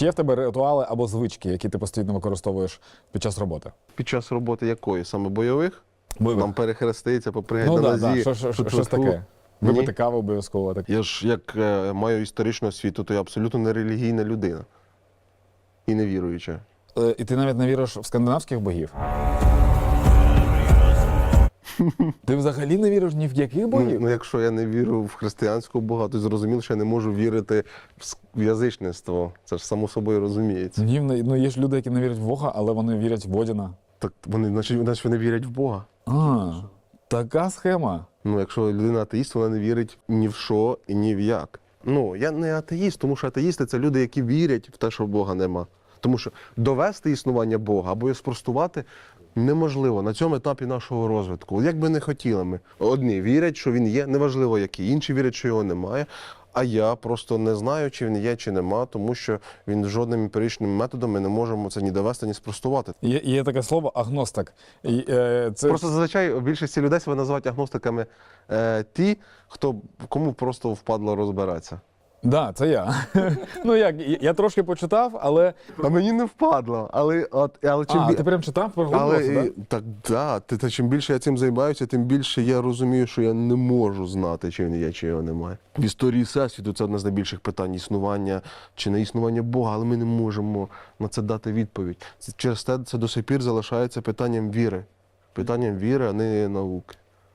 Чи є в тебе ритуали або звички, які ти постійно використовуєш під час роботи? Під час роботи якої? Саме бойових? Бойових. Там перехреститься, попригати Ну на да, нозі. да. Що, що, щось таке. Ні. Випити каву обов'язково. Так. Я ж як е, маю історичну освіту, то я абсолютно не релігійна людина. І не віруюча. Е, І ти навіть не віриш в скандинавських богів? Ти взагалі не віриш ні в яких Ну, богів? ну, якщо я не вірю в християнського Бога, то зрозуміло, що я не можу вірити в язичництво. Це ж само собою розуміється. Ні, ну є ж люди, які не вірять в Бога, але вони вірять в Одіна. Так вони, значить, значить, вони вірять в Бога. А, така схема. Ну, якщо людина атеїст, вона не вірить ні в що і ні в як. Ну, я не атеїст, тому що атеїсти це люди, які вірять в те, що Бога нема. Тому що довести існування Бога або його спростувати неможливо на цьому етапі нашого розвитку. Як би не хотіли ми. Одні вірять, що він є, неважливо який, інші вірять, що його немає. А я просто не знаю, чи він є, чи нема, тому що він жодним емпіричним методом ми не можемо це ні довести, ні спростувати. Є, є таке слово агностик. І, е, це Просто зазвичай в більшості людей себе називають агностиками е, ті, хто кому просто впадло розбиратися. Да, це я. ну як, я- я трошки почитав, але. А мені не впадло. Але от але чим А, бі- ти прям читав але проголосувався, і- так, да, ти, та чим більше я цим займаюся, тим більше я розумію, що я не можу знати, чи він є, чи його немає. В історії всесвіту це одне з найбільших питань існування чи не існування Бога, але ми не можемо на це дати відповідь. Це через те це до сих пір залишається питанням віри. Питанням віри, а не науки.